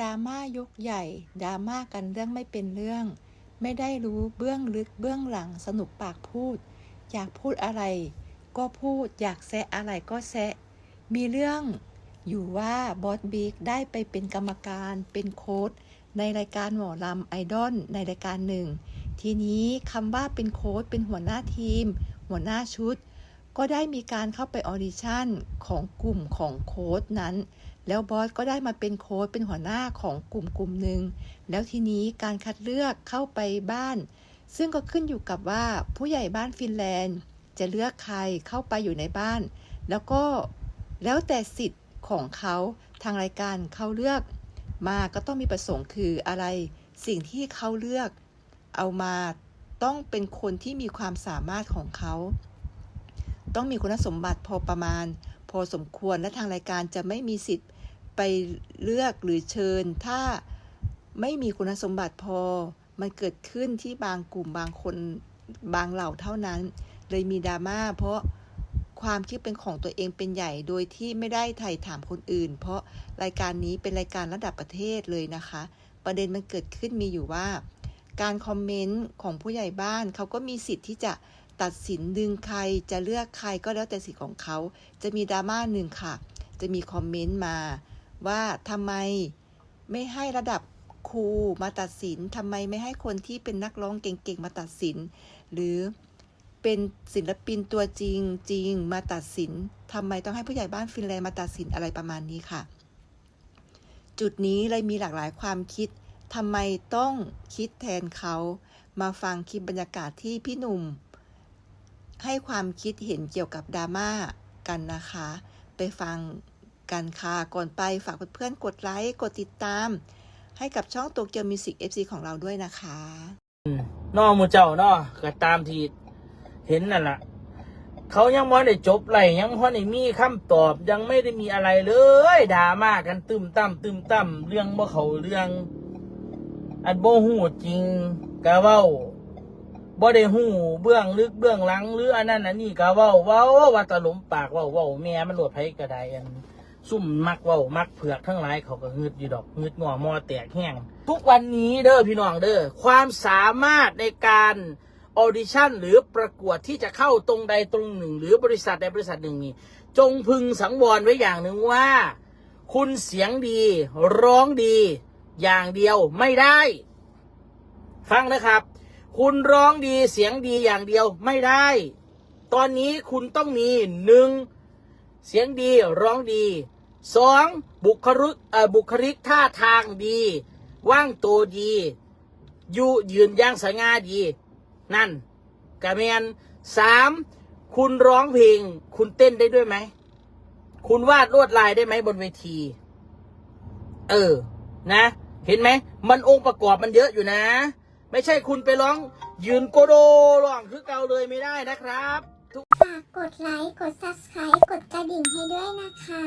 ดราม่ายกใหญ่ดราม่ากันเรื่องไม่เป็นเรื่อง ไม่ได้รู้เบื้องลึกเบื้องหลังสนุกปากพูด อยากพูดอะไร ก็พูดอยากแซะอะไรก็แซะ มีเรื่องอยู่ว่าบอสบิ๊กได้ไปเป็นกรรมการเป็นโค้ดในรายการหมอลำไอดอลในรายการหนึ่ง ทีนี้คำว่าเป็นโค้ดเป็นหัวหน้าทีม หัวหน้าชุด ก็ได้มีการเข้าไปออดิชั่นของกลุ่มของโค้ดนั้น แล้วบอสก็ได้มาเป็นโค้ดเป็นหัวหน้าของกลุ่มกลุ่มหนึ่ง แล้วทีนี้การคัดเลือกเข้าไปบ้าน ซึ่งก็ขึ้นอยู่กับว่าผู้ใหญ่บ้านฟินแลนด์ จะเลือกใครเข้าไปอยู่ในบ้าน แล้วก็แล้วแต่สิทธิ์ของเขาทางรายการเขาเลือก มาก็ต้องมีประสงค์คืออะไร สิ่งที่เขาเลือก เอามาต้องเป็นคนที่มีความสามารถของเขา ต้องมีคุณสมบัติพอประมาณ พอสมควรและทางรายการจะไม่มีสิทธิ์ไปเลือกหรือเชิญ ถ้าไม่มีคุณสมบัติพอ มันเกิดขึ้นที่บางกลุ่มบางคนบางเหล่าเท่านั้น เลยมีดราม่าเพราะความคิดเป็นของตัวเองเป็นใหญ่โดยที่ไม่ได้ไถ่ถามคนอื่น เพราะรายการนี้เป็นรายการระดับประเทศเลยนะคะ ประเด็นมันเกิดขึ้นมีอยู่ว่า การคอมเมนต์ของผู้ใหญ่บ้านเขาก็มีสิทธิ์ที่จะ ตัดสินดึงใครจะเลือกใครก็แล้วแต่สิทธิ์ของเขา จะมีดราม่าหนึ่งค่ะ จะมีคอมเมนต์มา ว่าทำไมไม่ให้ระดับครูมาตัดสินทำไมไม่ให้คนที่เป็นนักร้องเก่งๆมาตัดสิน หรือเป็นศิลปินตัวจริงจริงมาตัดสินทำไมต้องให้ผู้ใหญ่บ้านฟินแลนด์มาตัดสินอะไรประมาณนี้ค่ะ จุดนี้เลยมีหลากหลายความคิดทำไมต้องคิดแทนเขา มาฟังคลิปบรรยากาศที่พี่หนุ่ม ให้ความคิดเห็นเกี่ยวกับดราม่ากันนะคะ ไปฟังกันค่ะก่อนไปฝากเพื่อนๆกดไลค์กดติดตาม ให้กับช่องโตเกียวมิวสิก FC ของเราด้วยนะคะนอหมูเจ้านาะก็ตามที่เห็นนั่นแหละเขายังไม่ได้จบไรยังพอได้มีคำตอบยังไม่ได้มีอะไรเลยด่ามากันตึมตั้มตึมตั้มเรื่องบ่เขาเรื่อง อันบ่หูจริงกะเว้า บ่ได้หูเบื้องลึกเบื้องหลังหรืออันนั้นอันนี้กะเว้าเว้าว่าตะหลมปากเว้าเว้าแม่มันโหลดไผกระไดอันซุ่มมักเว้ามักเผือกทั้งหลายเขาก็งึดอยู่ดอกงึดงอมอแตกแห้งทุกวันนี้เด้อพี่น้องเด้อความสามารถในการออดิชั่นหรือประกวดที่จะเข้าตรงใดตรงหนึ่ง หรือบริษัทใดบริษัทหนึ่งนี่จงพึงสังวรไว้อย่างหนึ่งว่า คุณเสียงดี ร้องดี อย่างเดียวไม่ได้ ฟังนะครับ คุณร้องดีเสียงดีอย่างเดียวไม่ได้ ตอนนี้คุณต้องมีหนึ่งเสียงดีร้องดีสองบุคลิกบุคลิกท่าทางดี ว่างตัวดีอยู่ยืนย่างสง่าดี นั่นกะเมนสามคุณร้องเพลง คุณเต้นได้ด้วยไหม คุณวาดลวดลายได้ไหมบนเวที เออ นะ เห็นไหม มันองค์ประกอบมันเยอะอยู่นะ ไม่ใช่คุณไปร้อง ยืนโกโดร้องคือเกาเลยไม่ได้นะครับ ฝากกดไลค์ กด Subscribe กดกระดิ่งให้ด้วยนะคะ